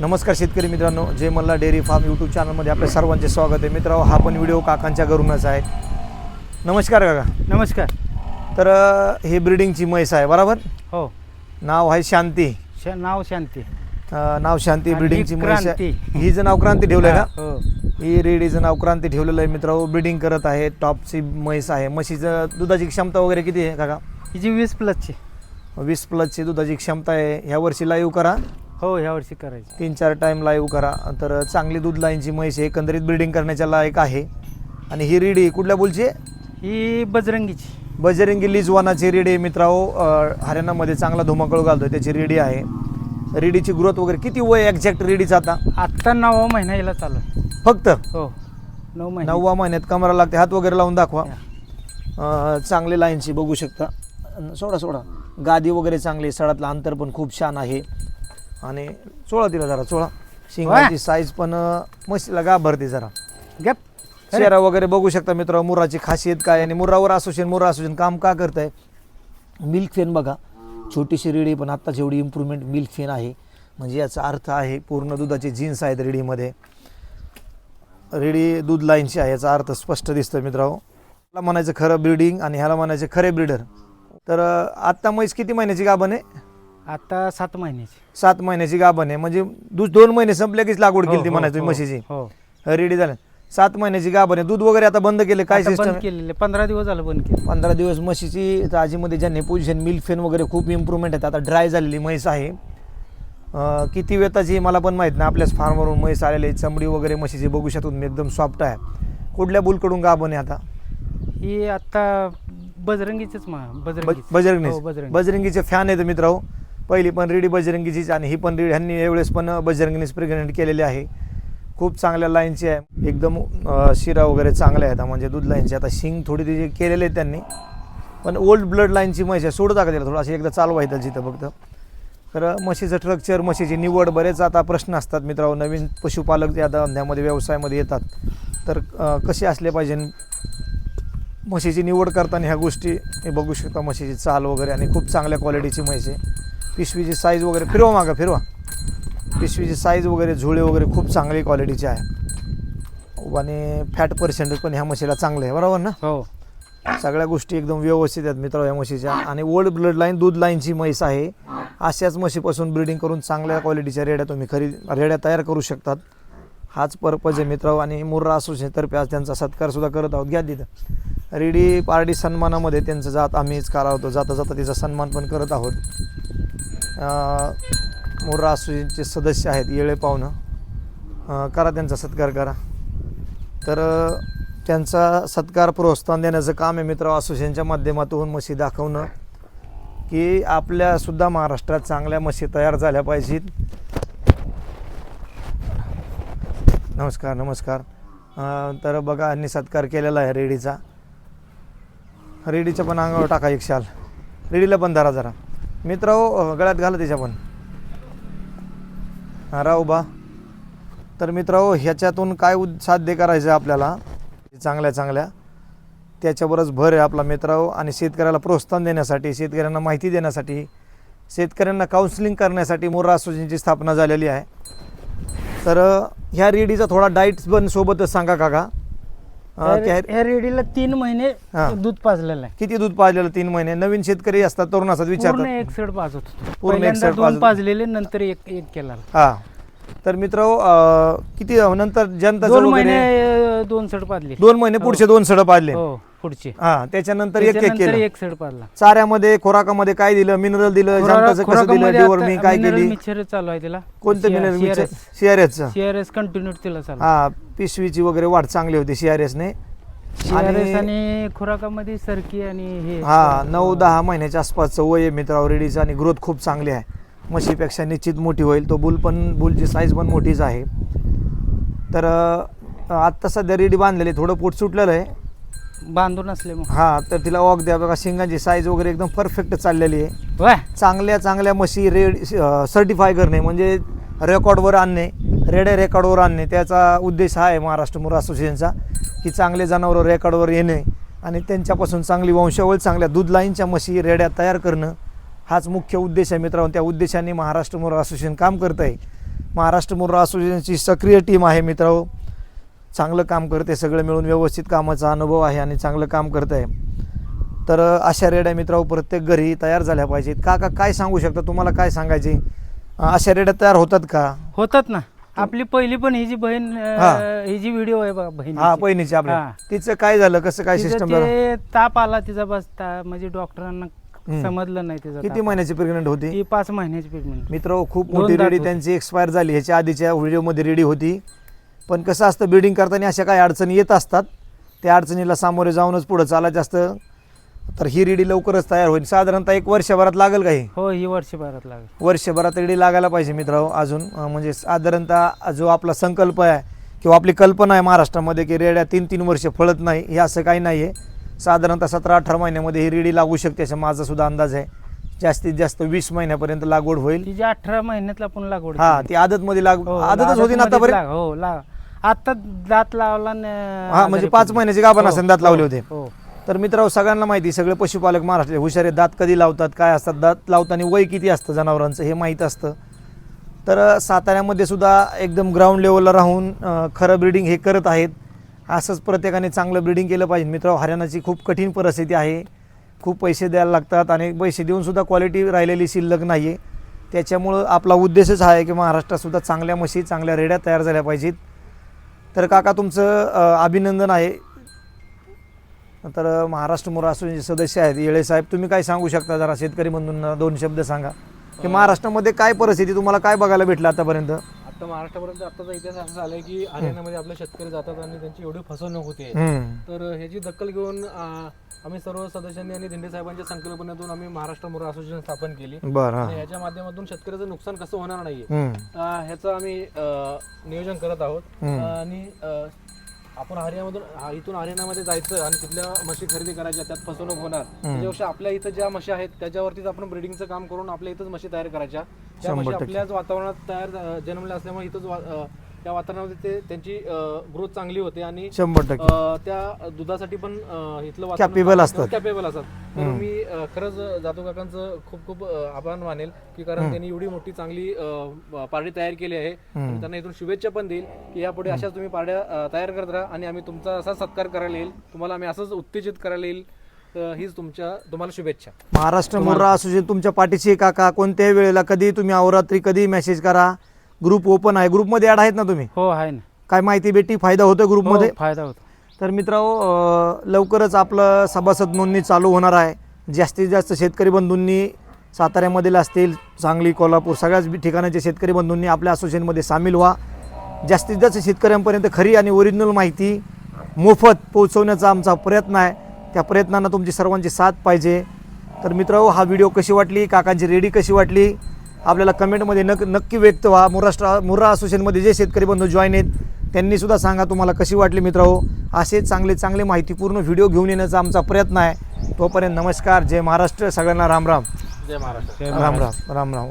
नमस्कार शेतकरी मित्रांनो Jay Malla dairy farm YouTube चॅनलमध्ये आपल्या सर्वांचे स्वागत आहे. मित्रांनो हा पण व्हिडिओ काकांच्या घरूनच आहे. नमस्कार काका. नमस्कार. तर अ, ही ब्रिडिंगची म्हैस आहे बरोबर? हो. नाव आहे शांती. श नाव शांती. अ, नाव शांती आणि ब्रिडिंगची म्हैस आहे. क्रांती. हिचं नाव क्रांती ठेवलं आहे का? हो. ही रेडीचं नाव क्रांती ठेवलेलं आहे मित्रांनो. ब्रिडिंग करत आहे टॉपची म्हैस आहे. म्हशीचं दुधाची क्षमता वगैरे किती आहे काका? हिची वीस प्लसची. वीस प्लसची दुधाची क्षमता आहे. ह्या वर्षी लाईव्ह करा. हो ह्या वर्षी करायची. तीन चार टाईम लाईव्ह करा. तर चांगली दूध लाईनची म्हैस आहे. एकंदरीत ब्रिडिंग करण्याच्या लायक आहे. आणि ही रेडी कुठल्या बोलची आहे? ही बजरंगीची. बजरंगी लिजवानाची रेडी आहे मित्रांनो. अं, हरियाणामध्ये चांगला धुमाकळ घालतोय. त्याची रेडी आहे. रेडीची ग्रोथ वगैरे किती वय एक्झॅक्ट रेडीचं आता? आत्ता नववा महिना हिला चालू आहे. फक्त? हो. नऊ महिने. नववा महिन्यात कमरा लागते हात वगैरे लावून दाखवा. या. अं, चांगली लाईनची बघू शकता. अन सोडा सोडा. गादी वगैरे चांगली सडातलं अंतर पण खूप छान आहे. आणि चोळा तिला जरा चोळा. शिंगाची साईज पण अं, म्हशीला गाभरते जरा. गप. चेहरा वगैरे बघू शकता मित्र मुराची खासियत काय आणि मुरावर असोशन मुरा असोशन काम का करताय? मिल्क फेन बघा. छोटीशी रेडी पण आत्ताच एवढी इम्प्रूव्हमेंट मिल्क फेन आहे. म्हणजे याचा अर्थ आहे पूर्ण दुधाची जीन्स आहेत रेडीमध्ये. रेडी दूध लाईनची आहे याचा अर्थ स्पष्ट दिसतं मित्रांनो. ह्याला म्हणायचं खरं ब्रीडिंग आणि ह्याला म्हणायचं खरे ब्रीडर तर आत्ता म्हैस किती महिन्याची गाभण आहे? आता सात महिन्याची. सात महिन्याची गाभण आहे. म्हणजे दोन महिने संपले कीच लागवड केली ती हो, म्हणायची हो, म्हशीची. हो. रेडी झालं. सात महिन्याची गाभण आहे. दूध वगैरे आता बंद केले काय आता सिस्टम बंद केलेले. पंधरा दिवस झालं बंद केलं. पंधरा दिवस म्हशीची ताजीमध्ये ज्यांनी पोझिशन मिल्क फेन वगैरे खूप इम्प्रूव्हमेंट आहेत. आता ड्राय झालेली म्हैस आहे. अं, किती वेताची मला पण माहीत नाही. आपल्याच फार्मवरून म्हैस आलेली आहे. चमडी वगैरे म्हशीची बघू शकतो. तुम्ही एकदम सॉफ्ट आहे. कुठल्या बुलकडून गाभण आहे आता? ही आता बजरंगीचीच मा हो बजरंगी बजरंगीचे फॅन आहेत मित्रांनो. पहिली पण रेडी बजरंगीचीच आणि ही पण रेडी ह्यांनी यावेळेस पण बजरंगीनेच प्रेग्नेंट केलेली आहे. खूप चांगल्या लाईनची आहे. एकदम शिरा वगैरे चांगल्या आहेत. म्हणजे दूध लाईनची आता शिंग थोडी तिची केलेली आहे त्यांनी. पण ओल्ड ब्लड लाईनची म्हशी आहे सोडू टाका त्याला थोडं. अशी एकदा चालू आहे जिथं फक्त. तर म्हशीचं स्ट्रक्चर म्हशीची निवड बरेच आता प्रश्न असतात मित्रांनो. नवीन पशुपालक या आता धंद्यामध्ये व्यवसायामध्ये येतात. तर कसे असले पाहिजे? म्हशीची निवड करताना ह्या गोष्टी हे बघू शकता म्हशीची चाल वगैरे. आणि खूप चांगल्या क्वालिटीची म्हैस आहे. पिशवीची साईज वगैरे फिरवा मागं फिरवा. पिशवीची साईज वगैरे झुळे वगैरे खूप चांगली क्वालिटीची आहे. आणि फॅट पर्सेंटेज पण ह्या म्हशीला चांगलं आहे बरोबर ना? हो. सगळ्या गोष्टी एकदम व्यवस्थित आहेत मित्र या म्हशीच्या. आणि ओल्ड ब्लड लाईन दूध लाईनची म्हैस आहे. अशाच म्हशीपासून ब्रिडिंग करून चांगल्या क्वालिटीच्या रेड्या तुम्ही खरी रेड्या तयार करू शकतात. हाच पर्पज आहे मित्र आणि मुर्रा असोसिएशनतर्फे आज त्यांचा सत्कार सुद्धा करत आहोत. घ्या तिथं. रेडी पार्टी सन्मानामध्ये त्यांचं जात आम्हीच होतो जाता जाता तिचा सन्मान पण करत आहोत. मुर्रा असोसिएशनचे सदस्य आहेत येळे पाहुणं. करा त्यांचा सत्कार करा. तर त्यांचा सत्कार प्रोत्साहन देण्याचं काम आहे मित्र असोसिएशनच्या माध्यमातून म्हशी दाखवणं की आपल्यासुद्धा महाराष्ट्रात चांगल्या म्हशी तयार झाल्या पाहिजेत. नमस्कार नमस्कार. तर बघा यांनी सत्कार केलेला आहे रेडीचा. रेडीच्या पण अंगावर टाका एक शाल. रेडीला पण धरा जरा. मित्र गळ्यात घाला त्याच्या पण. हा राव बा तर मित्र ह्याच्यातून काय उद साध्य करायचं आपल्याला? चांगल्या चांगल्या. त्याच्यावरच भर आहे आपला मित्र आणि शेतकऱ्याला प्रोत्साहन देण्यासाठी शेतकऱ्यांना माहिती देण्यासाठी शेतकऱ्यांना काउन्सिलिंग करण्यासाठी मोर्रा असोसिएशनची स्थापना झालेली आहे. तर ह्या रेडीचा थोडा डाईट पण सोबतच सांगा काका. ह्या- त्या- ह्या रेडीला तीन महिने हा. दूध पाजलेलं आहे. किती दूध पाजलेलं तीन महिने? नवीन शेतकरी असतात तरुण असतात पूर्ण विचारतात एक सेड पाजत होतो. पूर्ण एक पहिल्यांदा सेड दोन पाजत- पाजलेले नंतर एक एक केला हा. तर मित्र किती नंतर जनता दोन महिने अं, दोन सेड पाजले. दोन महिने पुढचे दोन सड पाजले. हो. पुढचे. हा त्याच्यानंतर एक एक त्याच्यानंतर केलं. एक सेड पाजला चाऱ्यामध्ये खोराकामध्ये काय दिलं? मिनरल दिलं कसं दिलं? डिवर मी काय केली? चालू आहे तिला. कोणतं मिनरल सीआरएसचं सीआरएस कंटिन्यू तिला चालू. हा पिशवीची वगैरे वाढ चांगली होती सीआरएसने सीआरएस आणि आणि खुराकामध्ये सरकी आणि हे. हा नऊ दहा महिन्याच्या आसपासचं वय आहे मित्र रेडीचं आणि ग्रोथ खूप चांगली आहे. म्हशीपेक्षा निश्चित मोठी होईल. तो बुल पण बुलची साईज पण मोठीच आहे. तर अं, आत्ता सध्या रेडी बांधलेली आहे. थोडं पोट सुटलेलं आहे. बांधून असले मग. हा तर तिला वॉक द्या बघा. शिंगाची साईज वगैरे एकदम परफेक्ट चाललेली आहे. वाह चांगल्या चांगल्या म्हशी रेड सर्टिफाय करणे म्हणजे रेकॉर्डवर आणणे रेड्या रेकॉर्डवर आणणे. त्याचा उद्देश हा आहे महाराष्ट्र मुर असोसिएशनचा की चांगले जनावरं रेकॉर्डवर येणे आणि त्यांच्यापासून चांगली वंशावळ चांगल्या दूध लाईनच्या म्हशी रेड्या तयार करणं. हाच मुख्य उद्देश आहे मित्रांनो. त्या उद्देशाने महाराष्ट्र मोर असोसिएशन काम करत आहे महाराष्ट्र मुर्रा असोसिएशनची सक्रिय टीम आहे मित्र चांगलं काम करते सगळं मिळून व्यवस्थित कामाचा अनुभव आहे आणि चांगलं काम करत आहे तर अशा रेड्या मित्रांनो प्रत्येक घरी तयार झाल्या पाहिजेत. का का काय सांगू शकता? तुम्हाला काय सांगायचे? अशा रेड्या तयार होतात का? होतात ना. आपली पहिली पण ही जी बहीण हा. जी व्हिडिओ आहे बघा बहीण हा बहिणीची आपल्या. तिचं काय झालं? कसं काय सिस्टम ताप आला तिचा बस म्हणजे डॉक्टरांना. समजलं नाही तिचा किती. महिन्याची प्रेग्नंट होती? ती पाच महिन्याची ट्रीटमेंट मित्र खूप मोठी रेडी. त्यांची एक्सपायर झाली. ह्याच्या आधीच्या व्हिडिओमध्ये रेडी होती. पण कसं असतं बिल्डिंग करताना अशा काही अडचणी येत असतात. त्या अडचणीला सामोरे जाऊनच पुढं चालायचं असतं तर ही रेडी लवकरच तयार होईल. साधारणतः एक वर्षभरात लागेल का ही? हो ही वर्षभरात लागेल. वर्षभरात रेडी लागायला पाहिजे मित्रांनो अजून. अं, म्हणजे साधारणतः जो आपला संकल्प आहे किंवा आपली कल्पना आहे महाराष्ट्रामध्ये की रेड्या तीन तीन वर्ष फळत नाही हे असं काही नाही आहे साधारणतः सतरा अठरा महिन्यामध्ये ही रेडी लागू शकते असा माझा सुद्धा अंदाज आहे. जास्तीत जास्त वीस महिन्यापर्यंत लागवड होईल. तिची अठरा महिन्यात आपण लागवड हा केली. ती आदतमध्ये लाग हो, आदतच होती ना आतापर्यंत? लाग- हो आता दात लावला न- हा म्हणजे आजारी पाच पडली. महिन्याचे गाभण हो, असेल दात लावले होते. हो. तर मित्रांनो सगळ्यांना माहिती सगळे पशुपालक महाराष्ट्र हुशार आहेत. दात कधी लावतात काय असतात? दात लावताना वय किती असतं जनावरांचं हे माहीत असतं. तर अ, साताऱ्यामध्ये सुद्धा एकदम ग्राउंड लेवलला राहून अ, खरं ब्रिडिंग हे करत आहेत. असंच प्रत्येकाने चांगलं ब्रिडिंग केलं पाहिजे. मित्र हरियाणाची खूप कठीण परिस्थिती आहे. खूप पैसे द्यायला लागतात आणि पैसे देऊन सुद्धा क्वालिटी राहिलेली शिल्लक नाही आहे त्याच्यामुळं आपला उद्देशच हा आहे की महाराष्ट्रात सुद्धा चांगल्या म्हशी चांगल्या रेड्या तयार झाल्या पाहिजेत. तर काका तुमचं अभिनंदन आहे. तर महाराष्ट्र मोरा असोसिएशनचे सदस्य आहेत येळे साहेब. तुम्ही काय सांगू शकता जरा? शेतकरी बंधूंना दोन शब्द सांगा. की महाराष्ट्रामध्ये काय परिस्थिती? तुम्हाला काय बघायला भेटलं आतापर्यंत? आता महाराष्ट्रापर्यंत आताचा इतिहास असा झालाय की हरियाणामध्ये आपले शेतकरी जातात आणि त्यांची एवढी फसवणूक होते. तर ह्याची दखल घेऊन आम्ही सर्व सदस्यांनी आणि दिंडे साहेबांच्या संकल्पनेतून आम्ही महाराष्ट्र मोरा असोसिएशन स्थापन केली आणि ह्याच्या माध्यमातून शेतकऱ्याचं नुकसान कसं होणार. आ, ह्याचं आम्ही नियोजन करत आहोत. आणि आपण हरियाणामधून हा- इथून हरियाणामध्ये जायचं आणि तिथल्या म्हशी खरेदी करायच्या त्यात फसवणूक होणार. त्याच्यापेक्षा आपल्या इथं ज्या म्हशी आहेत त्याच्यावरतीच आपण ब्रिडिंगचं काम करून आपल्या इथंच म्हशी तयार करायच्या. त्या म्हशी. आपल्याच वातावरणात तयार अ, जन्मल्या असल्यामुळे इथंच वा- अ, त्या वातावरणामध्ये ते त्यांची ग्रोथ चांगली होते आणि शंभर टक्के. अ, त्या दुधासाठी पण अ, इथलं Capable असतात. कॅपेबल असतात. तर मी अ, खरंच जाधव काकांचं खूप खूप अ, आभार मानेल की कारण त्यांनी एवढी मोठी चांगली अ, पार्टी तयार केली आहे. आणि त्यांना इथून शुभेच्छा पण देईल की यापुढे अशाच तुम्ही पाड्या अ, तयार करत राहा आणि आम्ही तुमचा असा सत्कार करायला येईल. तुम्हाला आम्ही असंच उत्तेजित करायला येईल. हीच तुमच्या तुम्हाला शुभेच्छा. महाराष्ट्र मोर्रा असोसिएशन तुमच्या पाठीशी आहे काका कोणत्याही वेळेला कधी तुम्ही अवरात्री कधी मेसेज करा. ग्रुप ओपन आहे. ग्रुपमध्ये ॲड आहेत ना तुम्ही? हो आहे ना. काय माहिती भेटी फायदा होतो हो, ग्रुपमध्ये? फायदा होतो. तर मित्रांनो लवकरच आपलं सभासद नोंदणी चालू होणार आहे. जास्तीत जास्त शेतकरी बंधूंनी साताऱ्यामधील असतील सांगली कोल्हापूर सगळ्याच ठिकाणाचे शेतकरी बंधूंनी आपल्या असोसिएशनमध्ये सामील व्हा. जास्तीत जास्त शेतकऱ्यांपर्यंत खरी आणि ओरिजिनल माहिती मोफत पोहोचवण्याचा आमचा प्रयत्न आहे. त्या प्रयत्नांना तुमची सर्वांची साथ पाहिजे. तर मित्रांनो हा व्हिडिओ कशी वाटली? काकांची रेडी कशी वाटली? आपल्याला कमेंटमध्ये नक नक्की व्यक्त व्हा. मुराष्ट्र मुर्रा असोसिएशनमध्ये जे शेतकरी बंधू जॉईन आहेत त्यांनी सुद्धा सांगा तुम्हाला कशी वाटली मित्रांनो. असे चांगले चांगले माहितीपूर्ण व्हिडिओ घेऊन येण्याचा आमचा प्रयत्न आहे. तोपर्यंत नमस्कार. जय महाराष्ट्र. सगळ्यांना राम राम. जय महाराष्ट्र. जय राम राम. राम राम.